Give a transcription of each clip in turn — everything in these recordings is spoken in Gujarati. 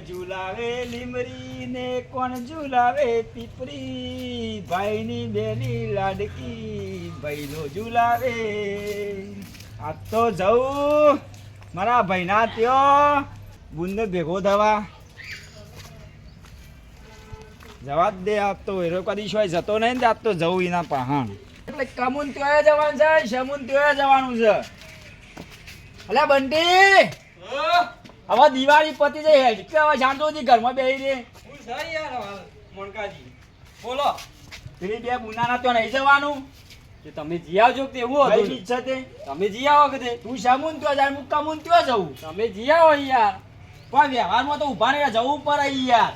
ઝુલાવે લીમરી ને કોણ ઝુલાવે પીપરી? ભાઈની બેની લાડકી, ભાઈનો ઝુલાવે. આ તો જવું મારા ભાઈના ત્યો બુંદ ભેગો થવા. જવા જ દે આપ તો હેરો કદી શોય જતો નહીં ને આપ તો જવું એના પહાણ. એટલે કમુન ત્યોય જવાનું છે શમુન ત્યોય જવાનું છે. અલ્યા બંટી! હવે દિવાળી પતી જાય કે હવે જાણતો હતી ઘરમાં બેહી રે. હું યાર મોનકાજી બોલો. પેલી બે બુનાના તો નહીં જવાનું. કે તમે જી આવજો કે એવું હતું ઈચ્છા તે? તમે જી આવો કે તું? શમુન તો જાય હું મુન ત્યો જવું તમે જી આવો યાર. પણ વ્યવહારમાં તો ઊભા નહીં જવું પડે યાર.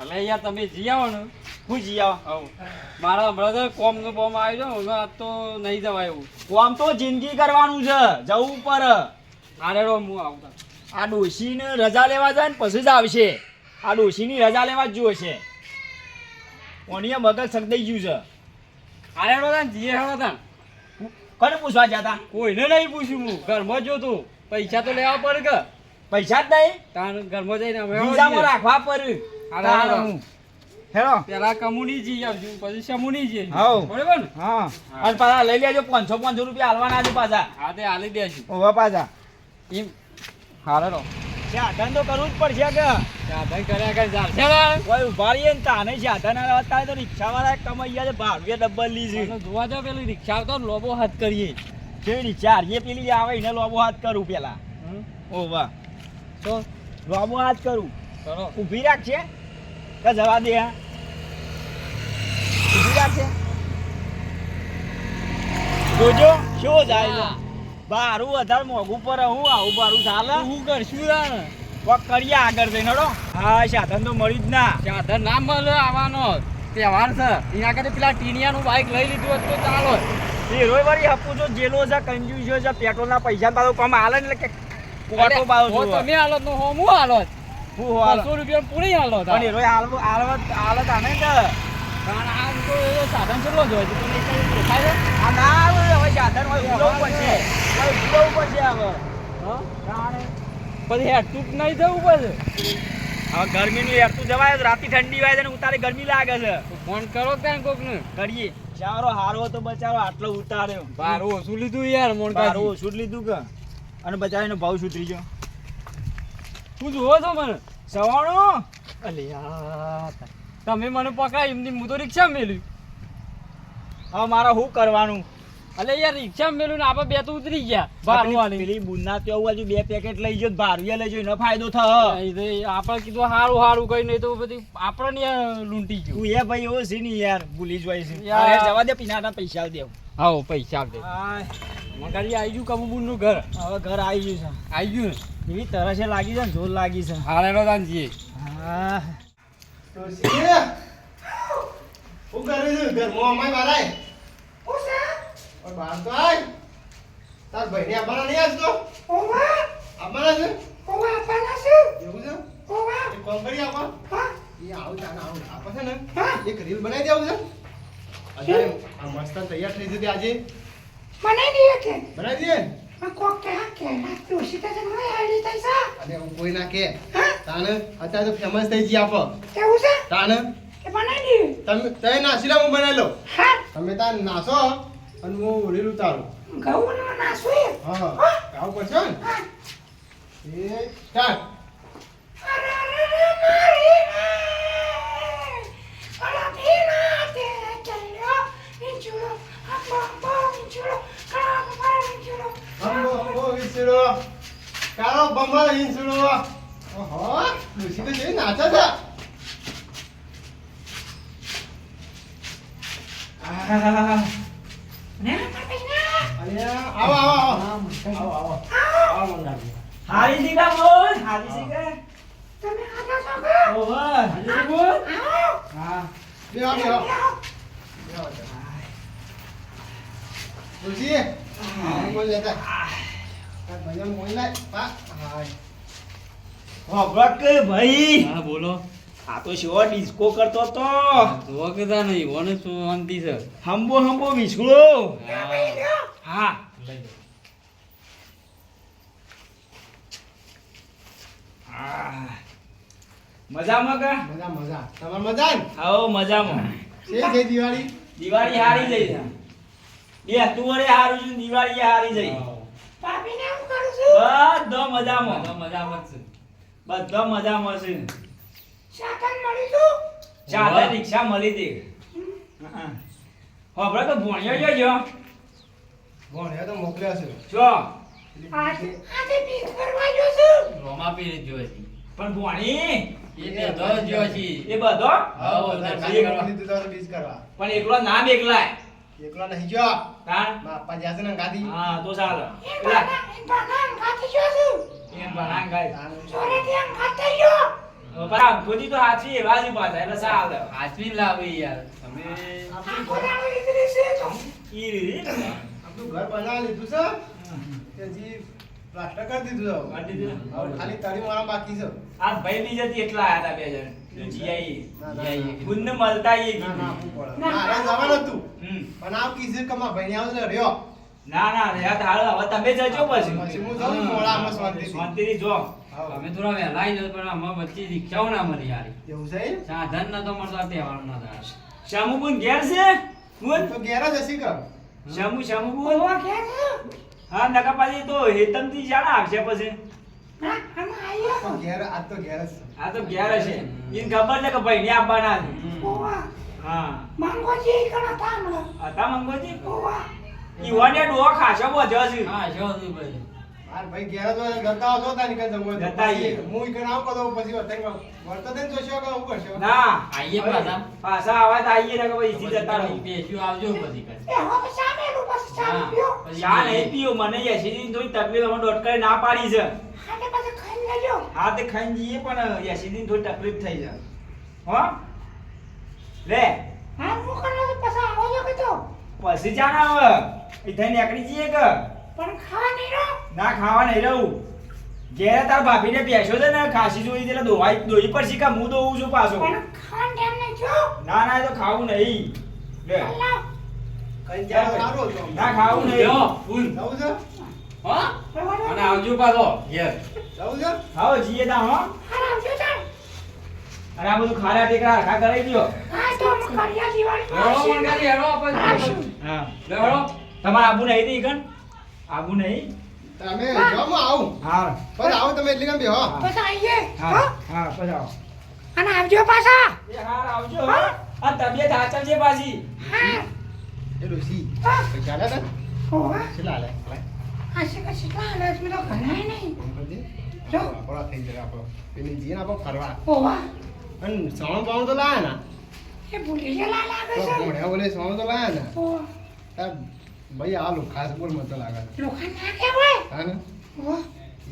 અમે યાર તમે જી આવો ને. હું જી આવ. મારા હમણાં તો કોમ નો બોમ આવ્યો છે, આજ તો નહીં જવાય એવું. કોમ તો જિંદગી કરવાનું છે. જવું પડે. આરે રો હું આવતા આ ડોશીને રજા લેવા જાય ને પછી જ આવશે. આ ડોશીની રજા લેવા જ જોશે ઓનીએ મગજ સગદાઈ ગયું છે. આરે તાન જીએ હેડો કોને પૂછવા જતા કોઈને નહીં પૂછ્યું હું. ઘરમાં જો તું. પૈસા તો લેવા પડે કે? પૈસા જ નહીં. તાર ઘરમાં જઈને હેડો બીજામાં રાખવા પડે. હાલો, હાલો. પેલા કમુની જી આવજો પછી સમુની જી. બરોબર હા. અને પાછા લઈ લેજો પાંચસો પાંચસો રૂપિયા હાલવાના છે પાછા. હા તે હાલી દેશું હવે પાછા. એમ હારે રો સાધન તો કરવું જ પડશે કે સાધન કર્યા કરે ચાલશે ને? કોઈ ઊભા રહીએ ને તાને સાધન તારે તો રિક્ષા વાળા કમાઈ ગયા છે ભાવ્ય ડબ્બલ લીધી જોવા જાવ પેલી રિક્ષા તો લોબો હાથ કરીએ. જે રિક્ષા? હારીએ પેલી આવે એને લોબો હાથ કરું પેલા. વાહ. તો? લોબો હાથ કરું. કરો. ઊભી રાખશે કે જવા દે હા. ઊભી રાખશે જોજો શું જાય બારું વધારે મોંઘું પર હું આવું બારું ચાલે? હું કરશું યાર? કોક કરીએ આગળ જઈને હડો હા સાધન તો મળ્યું જ ના. સાધન ના મળે આવવાનો. તહેવાર છે. એના કરતા પેલા ટીનિયાનું બાઈક લઈ લીધું હતું તો ચાલો એ રોય વળી હપુ જો જેલો છે કંજ્યુસ છે પેટ્રોલના પૈસા પાછો કમ હાલે એટલે કે કોટો હો તમે હાલત નો હો હાલો? હું હાલો. સો રૂપિયા પૂરી હાલો પણ એ રોય હાલ હાલત હાલત આને કે તો સાધન કેટલો જ હોય છે તમને કઈ દેખાય છે? આ ના હવે સાધન હોય ઉડવું પડશે. પડશે. પછી હેઠું જ નહીં જવું પડે હવે ગરમીનું હેરતું જવાય રાતી ઠંડી વાય ઉતારે ગરમી લાગે છે. ફોન કરો ત્યાં કોક ને કરીએ. ચારો હારો તો બચારો આટલો ઉતાર્યો. બારું ઓછું લીધું યાર મોન બારો ઓછું લીધું કે. અને બચારાનો ભાવ સુધરી ગયો. તું જુઓ છો મને. સવાણું? અલ્યા તમે મને પકડાય એમની હું તો રિક્ષા મેલ્યું. હવે મારે શું કરવાનું? અલે યાર રિક્ષા મેલું ને આપણે બે તો ઉતરી ગયા. બારું પેલી- વાળી પેલી બુનના ત્યાં બાજુ બે પેકેટ લઈ જો બારવીએ લઈ જો એનો ફાયદો થાય. આપણે કીધું સારું સારું કઈ નહીં તો બધી આપણને લૂંટી ગયું. તું એ ભાઈ એવો છે ને યાર ભૂલી જ છે. યાર. જવા દે પીનાના પૈસા દેવ. હા પૈસા દે. હાય, મગાડી આવી ગયું કબૂબુનનું ઘર? હવે ઘર આવી ગયું આવી ગયું ને? છે એવી તરસે લાગી છે ને જોર લાગી છે. હારે તાન જઈએ હા. હું ઘરે છું? ઘરમાં અમાય મારાય ઓય બહાર તો આય. તાર ભાઈને આવવાના નહીં આજતો આવવાના છે? એવું છે? એક કામ કરી આપો એ આવું તાને આવું આપો છે ને. એક રીલ બનાવી દેવું છે. અત્યારે આ મસ્ત તૈયાર થઈ જતી આજે. બનાવી દઈએ ને? અને હું કોઈ ના કે. તાને અત્યારે તો ફેમસ થઈ જઈએ આપો. તાને? તમે તમે નાસી લો હું. બનાવી લઉં તમે તાર નાસો. અને હું રીલ ઉતારું હા ગાવ પડશે ને? એ સ્ટાર્ટ. કાળો બંબા વિસરો ઓહો લુસી તો જેવી નાચે છે. આહ, આવો આવો આવો. આવો આવો. હારી દીકા બોલ. હારી દીકા ઓહો હારી બોલ. હા. બે આવો બે આવો. લુસી મોઈ લેતા. તાર મોઈ લાય પા હાય. હોભળો કે ભાઈ? હા બોલો. આ તો શો ડિસ્કો કરતો તો. તો કદા નહીં ઓને શાંતિ છે. હંબો હંબો વિસળો હા. મજામાં કા? મજા મજા. તમાર મજા ને આવો મજામાં. છે છે દિવાળી? દિવાળી હારી જઈ છે. બે તું વડે હારું છું દિવાળી હારી જઈ. બધો મજામાં. બધો મજામાં છે. બધો મજામાં છે. સાધન મળી તું? ચાલે રિક્ષા મળી હતી. હોભળો તો ભણ્યો જો જો. ભણ્યો તો મોકલ્યો છે. જો. આજે આજે બીજ ભરવા જો છું. રોમા પી જો છે. પણ ભણી એ બધો જ છે. એ બધો? હા કરવા. બીજ કરવા. પણ એકલો નામ એકલાય એકલો નહીં જો. તાણ બાપા છે ને ગાદી. હા તો ચાલે. એ પેલા બાના છું. ખોદી તો હાચવી જ પાછા એટલે ચાલે. લાવી યાર. તમે ઘર ઈ આપણું બનાવી લીધું છે. તે જી પ્લાસ્ટર કરી દીધું છે. કરી દીધું? હવે ખાલી તળી મારા બાકી છે. આ ભાઈ બી જતી એટલા આયા હતા બે જણ. લુચી આઈ ના, ના, જઈએ. ના. ગુંદ મળતા ઈ ના, ના, જવાનું હતું. પણ આવ કીધું કે મારા ભાઈને આવશે રહ્યો. ના ના યાદ હાલ હવે તમે જજો પછી. પછી હું જાઉં મોડામાં શાંતિથી. શાંતિથી જો. અમે થોડા વહેલા આવી જતો પણ આમાં વચ્ચે રિક્ષાઓ ના મળી યાર એવું છે? સાધન નતો મળતો આ તહેવાર ના થાય શામુબુન ઘેર છે? મુન તો ઘેર જ હશે કે? શામુ ઘેર છે? હા નકા પાછી તો હેતમથી જાણા આવશે પછી. આયો તો ઘેર આજ તો ઘેર છે. આ તો ઘેર હશે ઇન ખબર છે કે ભાઈ ને આવવાના હા. માંગોજી કણા તામળો હતા મંગોજી? ઓવા વાડે ડોહો ખાસો બધો છે હા શું ભાઈ. ભાઈ ઘેર જ હોય, ગતા હશો તાની કાંઈ જમવું. હોય આઈએ. હું પછી જોશો કે હું કરશો? ના. આઈએ પાછા. પાછા આવા તો આવીએ ને કે ભાઈ ઈથી જતા રહો. બેસ્યું આવજો પછી. એ હવે ચા નહીં મને યશીની તકલીફ અમે ના પાડી છે. હાટે પછી ખાઈ લેજો. હા તે ખાઈ જઈએ પણ યશીની થોડી તકલીફ થઈ છે. હો? લે. હા પછી આવો કે તો? પછી જાણ આવે. ઈથાઈ નીકળી જઈએ કે? પણ ખાવા નહીં રહો. ના ખાવા નહીં રહું. ઘેરે તાર ભાભીને બેસો છે ને ખાસી જોઈ છે એટલે દોવાઈ દોઈ પર શીખા હું દોવું છું પાછો. પણ ખાન નહીં જો. ના ના તો ખાવું નહીં. લે. અલ્લાહ કઈ જાવ ના ખાવું નહીં. લ્યો, ફૂલ. જવું છે? હો? અને આવજો પાછો છે? જીએ તા હો. આવજો ચાલ. અને આ બધું ખારા ટેકરા ખા કરાવી દો હા તો હેડો આપણે. હા. લે, હેડો. તમારે આબુ નહીં કણ આબુ નહીં. તમે જો હું આવું. હા પણ આવો તમે એટલે કેમ બેહો પછી આવીએ. હા. હા. પછી આવો. અને આવજો પાછા. એ હા આવજો. હો. આ તબિયત હાચવજે પાછી. હા. એ હા. પૈસા લે તા? ઓવા કેટલા લે હા છે કે કેટલા હાલે? છે તો ઘણા નહીં. જો. આપણો થઈ જરા આપણો. પેલી જીએ આપો આપણો ફરવા. ઓવા અને સવણું બવણું તો લાયા ના. એ ભૂલી ગયા લાગે તો છે. બોલે સવણું તો લાયા ના. તાર ભાઈ આલુ ખાસ બોલ મતો લાગે લોખા લોખંડ ના કહેવાય હા ને?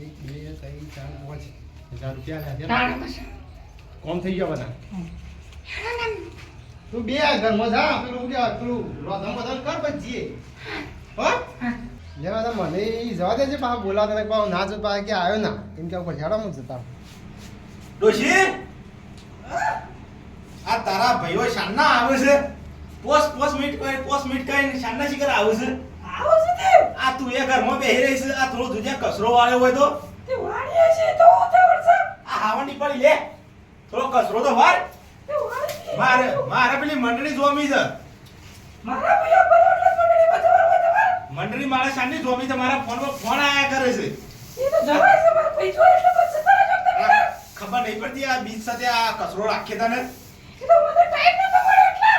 એક, બે, ત્રણ, ચાર, પાંચ. હજાર રૂપિયા છે. કોમ થઈ ગયો બધા? તું બે ઘરમાં જા પેલું કે પેલું રોધમ બધા કર પછી હો? લેવા તો મને જવા દેજે પા બોલાવતા ને પા ના જો પા કે આવ્યો ના. એમ કે ઉપર ઝાડા માં જતા ડોશી? આ તારા ભાઈઓ શાનના આવે છે. પોસ પોસ મિનિટ કરી પોસ મિનિટ કરીને શાનના કરે આવું છે? આવું છે તે આ તું એ ઘરમાં બેહી રહી છે આ થોડો તુજે કચરો વાળ્યો હોય તો? તે વાળીએ છે તો ઉતાવળ છે. આ હાવણી પડી લે. થોડો કચરો તો વાર મારે મારે પેલી મંડળી જોમી છે. મારા ભૈયા પર મંડળી બચાવવા હોય તમારે? મંડળી મારે શાનની જોમી છે મારા ફોનમાં ફોન આયા કરે છે. એ તો જવાય છે મારા પૈસો એટલે પછી તારા ખબર નહીં પડતી આ બીજ સાથે આ કચરો રાખીએ તને એ તો મને ટાઈમ નતો મળ્યો એટલે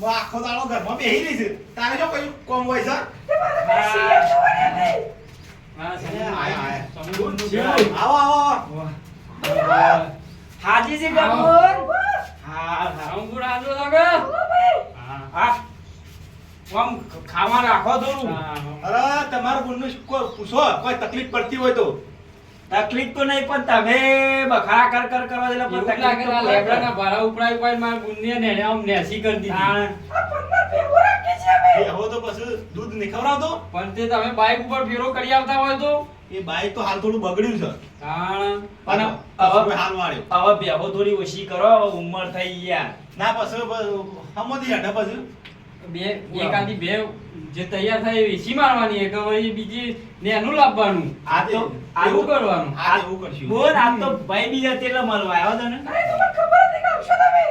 હવે આખો દાડો ઘરમાં બેહી રહી છે તારે જો કઈ કોમ હોય હા, છે. આવો આવો હાજી આવો. ગફુર હા હા અંગૂર આજો લાગે. હા. હા આમ ખાવા રાખો થોડું હા. અરે તમારું ગુણનું કોઈ પૂછો કોઈ તકલીફ પડતી હોય તો તકલીફ તો નહીં પણ તમે બખાડા કર કર કરવા દેલા પણ લાગે તકલીફ તો આ પડે. લેબડાના ભાડા ઉપડાવી ઉપાડી મારા બુનને નેણે આમ નેસી કરી દીધી. હા. તો પછી દૂધ નહીં તો પણ તે તમે બાઈક ઉપર ફેરો કરી આવતા હોય તો એ બાઈક તો હાલ થોડું બગડ્યું છે તાણ. પણ હવે હાલ વાળ્યો હવે બેહો થોડી ઓછી કરો હવે ઉંમર થઈ ગયા ના પછી હમતી હટે પછી બે એક આધી બે જે તૈયાર થાય એ વેચી મારવાની કે પછી બીજી નેનું લાવવાનું. આ તો આવું કરવાનું. આ એવું કરશું. બોલ આ તો ભાઈ બીજા તેલ મળવા આવ્યો તને અરે તમને ખબર હતી કે આવશો તમે.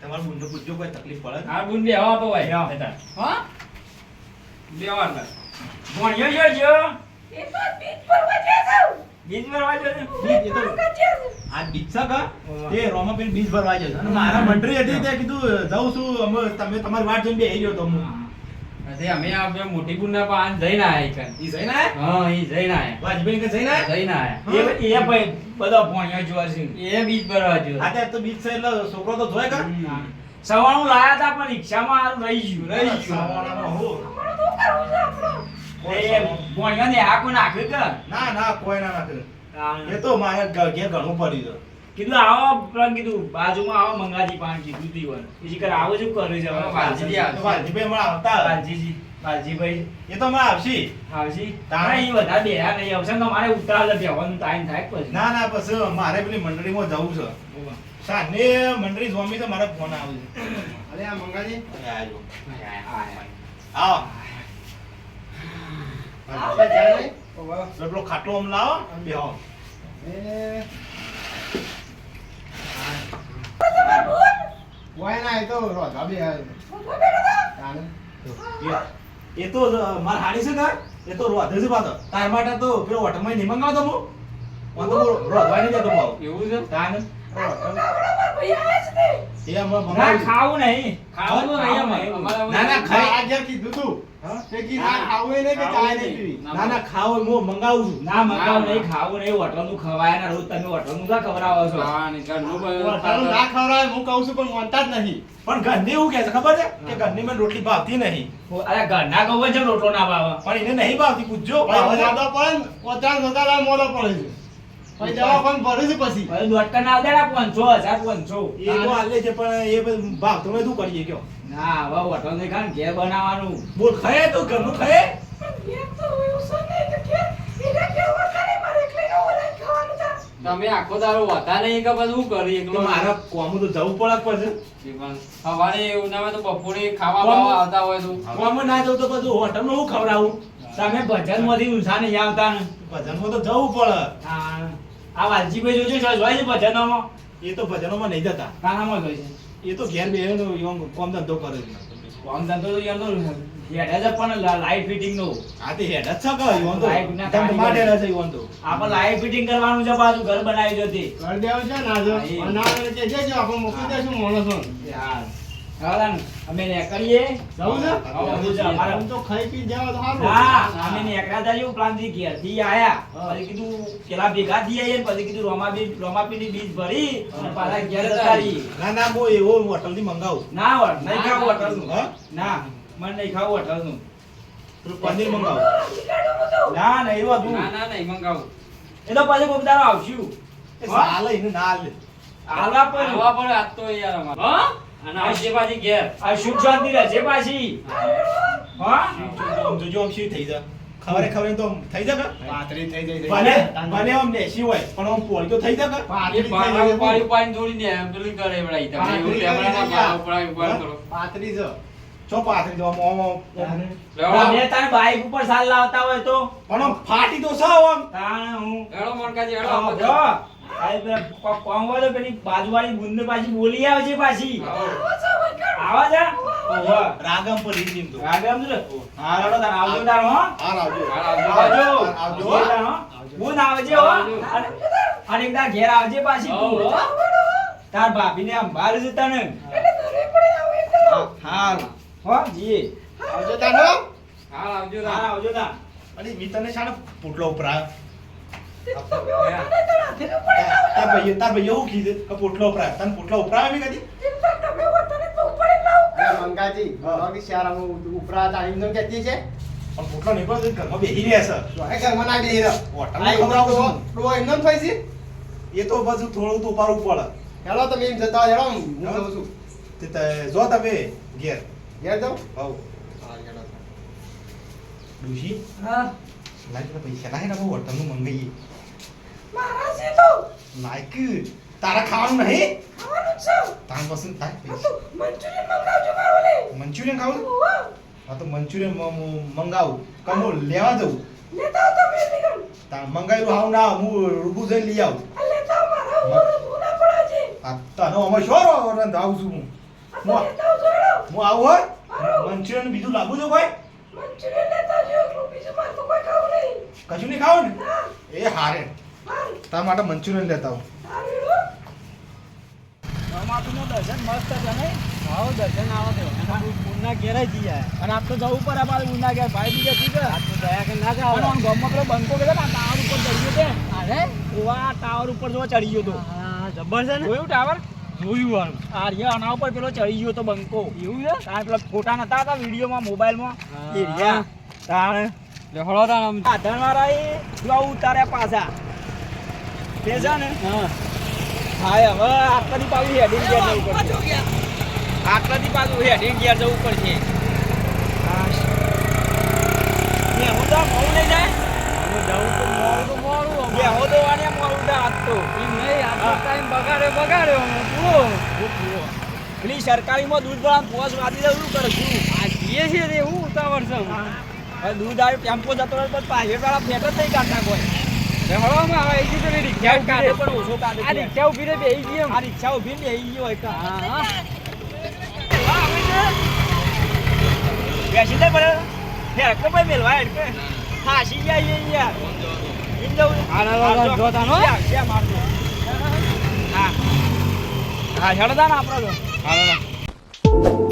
તમાર તમારા પૂછજો કોઈ તકલીફ પડે આ બુન બે હવા આપો ભાઈ. હા? બે વાર લાગ. ભણ્યો જો જો એ તો બીજ ભરવા છે. બીજ ભરવા જો બીજ તો આ બીજ છે કા? એ રોમાબેન બીજ ભરવા અને મારા મંડળી હતી તે કીધું જાઉં છું અમે તમે તમારી વાત જોઈને બેહી ગયો તો હું. પછી અમે આ બે મોટી બુનના પાન જઈને આયા ઈકન. ઈ જઈને આયા? હા ઈ જઈને આયા. વાજબેન કે જઈને આયા? જઈને આયા. એ એ ભાઈ બધા ભણ્યો જોવા છે એ બીજ ભરવા જો આ તો બીજ છે એટલે છોકરો તો જોય કા? સવાણું લાયા તા પણ રિક્ષામાં હારું રહી ગયું. રહી ગયું. સવાણામાં હો. છે ભણ્યો ને આખો નાખ્યું કે? ના ના કોઈ ના નાખે એ તો મારે ઘ- ઘેર ઘણું પડી છે કીધું આવો પેલા કીધું બાજુમાં આવો મંગાજી પાન કીધું તીવન બીજી કરે આવો શું કર્યું છે? વાલજીજી તો વાલજીભાઈ હમણાં આવતા વાલજીજી. વાલજીભાઈ એ તો હમણાં આવશે. આવશી? તારે એ ઈ બધા બેહા નહીં આવશે તો મારે ઉતાર બેહવાનું ટાઈમ થાય પછી. ના ના પછી મારે પેલી મંડળીમાં જવું છે. સાંજે મંડળી સ્વામી તો મારા ફોન આવે છે. અરે આ મંગાજી. અરે આજો. આવો. જાય પેલો ખાટલો આમ લાવો બેહો. વાય ના એ તો રોધવા બે તાને એ- તો જ- માર હાડી છે ને એ તો રોધે છે પાછો. તાર માટે તો પેલો હોટલમાં નહીં મંગાવતો હું. મને તો રોધવા નહીં દેતો ભાવ એવું છે? ના ખાવું નહીં. ખાવાનું નહીં અમારે. અમારે ના, ના, ખાઈ. આગળ કીધું તું. ના. ના ખાવ હું મંગાવું છું. ના મંગાવું નહીં ખાવું નહીં. હોટલનું ખવાય ના રોજ તમે હોટલનું કા ખવડાવો છો? ખાવાની ઘરનું બધું હોટલનું ના ખવડાવે હું કહું છું પણ માનતા જ નહીં. પણ ઘરની એવું કે છે ખબર છે? કે ઘરની મને રોટલી ભાવતી નહીં. અરે ઘરના ગૌ છે રોટલો ના ભાવે. પણ એને નહીં ભાવતી પૂછજો. પણ પચાસ હજાર મોડો પડે છે. દવાખાને ભરે છે પછી? હવે દોઢ ના દે ના હજાર પાંચસો. એ તો હાલે છે પણ એ ભાવ તમે શું કરીએ કયો ના હવે હોટલ નહીં ખાને ઘેર બનાવવાનું. બોલ ખાય તો ઘરનું ખાય? પણ એમ તો એવું છે ને કે ઘેર એના ઘેર વખાણે મારે એકલી નો ઓલા ખાવાનું છે તમે આખો તારો હતા નહીં કે બધું શું કરી એકલો મારા કોમું તો જવું પડે પડશે સવારે એવું ના તો બપોરે ખાવા બાવા આવતા હોય તો. કોમ ના જવું તો બધું હોટલમાં હું ખવડાવું? તમે ભજનમાંથી ઊંચા નહીં આવતા ને? ભજનમાં તો જવું પડે. આ આ વાલજીભાઈ જોજો છો જોઈ છે ભજનોમાં? એ તો ભજનોમાં નહીં જતા. કાનામાં જોઈ છે. એ તો ઘેર બે કોમ ધંધો કરે છે. કોમ ધંધો તો તો હેડે છે પણ લાઈટ ફિટિંગ નો. આ તે હેડ જ છે કે ઈવોન તો? ધંધ માટે રહે છે યોન તો. આપણે લાઈટ ફિટિંગ કરવાનું છે બાજુ ઘર બનાવી દો તે ઘર દેવ છે ના જો. બનાવે કે જે આપણે મોકલી દેશું માણસો યાર હવે અમે ને કરીએ. જવું છે? હા, જવું છે. અમારે આમ તો ખાઈ પી જાવ તો સારું. ના અમે નેકળ્યા હતા એવું પ્લાનથી ઘેરથી આયા. પછી કીધું પેલા ભેગા થઈ આવીએ પછી કીધું રોમાબી રોમાપીની બીજ ભરી અને પાછા ઘેર જતા ના ના હું એવો હોટલથી મંગાવું. ના વળ નહીં ના, હોટલનું. ના મને નહીં ખાવું હોટલનું પનીર મંગાવું. ના નહીં એવું હતું. ના ના નહીં મંગાવું. એ તો પછી કોક આવશું. એ સાલે એને ના હાલે આલા પર આવવા પડે આજ તો યાર અમાર. હા? અને આવશે પાછી ઘેર. આ સુખ શાંતિ રહેશે પાછી હા? જોજો આમ શી થઈ જાય ખબરે ખબરે તો થઈ જાય કે પાતળી થઈ જાય ભલે ભલે આમ દેશી હોય પણ આમ પોળી તો થઈ જાય કે એ પાતળી પાણી પાણી પાણી દોડીને એમ પેલું કરે વળાઈ તમે. એવું લેમડાના ભાવ પડાવી ઉપાડ કરો. પાતળી છે છો પાથરી જો આમ આમ આમ. લેવડો તમે તારે બાઈક ઉપર સાલ લાવતા હોય તો? પણ ફાટી તો આમ. તાણે હું. લેવડો મોનકાજી હેડો આવો આવો જો. તો પેલી બાજુવાળી પાછી બોલી આવે છે પાછી. આવા જા. રાગમ પર ઈ તો. રાગે આમ હા રડો તાર આવજો તાર હો. હાર આવજો. આવજો. આવજો. આવજો. આવજો. તાર, હો. બુંદ આવજે હો. અને અને એકદા ઘેર આવજે પાછી તું હો. તાર ભાભીને આમ બાર જતા ને. હાલ હો જી આવજો તાનો હાલ. આવજો હા. તાર. આવજો તાર. અને મી તને શાને પોટલો ઉપરાયો પોટલો ઉપરાયો તને પોટલો ઉપરાયો મી કદી મંગાજી ઉપરા એમ કહેતી છે પણ પોટલો નહીં પડતો ઘરમાં બેહી રહ્યા તો એ ઘરમાં ના બેહી રહ્યો છું. ડો એમને થઈ છે છે એ તો પાછું થોડું તો ઉપાડવું પડે હેલો તમે એમ જતા હેલો હું જાઉં છું તે તે- જો તમે ઘેર ઘેર જાઉં હા ડુશી હા લાઈટ પૈસા લાઈ ને હોટલનું મંગાઈએ મારા છે તો લાઈક તારા ખાવાનું નહીં? ખાવાનું છે. તાન પસંદ થાય તો મંચુરિયન મંગાવજો મારો લે. મંચુરિયન ખાવું? હા તો મંચુરિયન મ- મ- મંગાવું. કમો લેવા દઉં. લેતા આવો તમે નીકળ તા મંગાવ્યું હાવ ના હું રૂબુ જઈને લઈ આવું. લેતા આવો મારા. ઓરસ ઉના પડે છે. આ તને અમે શોરો રંધ આવું છું હું. તો હું આવું હોય? મંચુરિયન બીજું લાગુ છો કોઈ? મંચુરિયન લેતા જો બીજું મારે તો કોઈ ખાવું નહીં. કશું નહીં ખાવું ને એ હારે. તાર માટે મંચુરિયન લેતા આવું. હાલ દર્શન મસ્ત છે નહીં આવો દર્શન આવો તો એના પૂરના ઘેર જ અને આપ તો જવું પડે અમારે ઉના ગયા ભાઈ બીજા શું છે? આ તો દયા કે ના જાવ આમ ગામમાં પેલો બંકો ગયો ને ટાવર ઉપર ચડી ગયો છે અરે ઓવા ટાવર ઉપર જો ચડી ગયો તો. હા જબર છે ને? જોયું ટાવર? જોયું વાળું આ આના ઉપર પેલો ચડી ગયો તો બંકો. એવું છે? તાર પેલા ફોટા નતા હતા વિડીયોમાં મોબાઈલમાં? મોબાઈલ એ રહ્યા તાર લે હળો આધાર વાળા એ ઉતાર્યા પાછા. છે ને? હા હા હવે આટલાથી પાછું હેડિંગ ગિયર જવું પડશે. આટલાથી પાછું હેડિંગ ગિયર જવું પડશે. હું. તો મોડું નહીં જાય? જવું તો મોડું તો મોડું બે હવે. તો વાને મોડું થાય આજ તો. એમ નહીં ટાઈમ બગાડ્યો બગાડ્યો હવે પૂરો પેલી સરકારીમાં દૂધ વાળા પોસ વાદી દે શું કરે? શું આ જઈએ છે તે એવું ઉતાવળ છે. દૂધ આવ્યું ટેમ્પો જતો રહે પણ પાછળ વાળા ફેટ જ નહીં કાઢતા કોઈ. લે હળો અમે હવે આવી ગયું તો રિક્ષા કાઢે પણ ઓછો કાઢે આ છે. રિક્ષા ઊભી રહે બેસી ગઈ એમ. આ રિક્ષા ઊભી ને બેસી ગયો હોય કાં. હા હા હા, છે. બેસી દે પડે હેડકે ભાઈ મેલવા હેડકે ફાસી જાય છે યાર એમ જવું હા, ના, ના, ના, જો તાનો. ક્યાં મારજો? હા હા હેડતા ને આપણે તો હા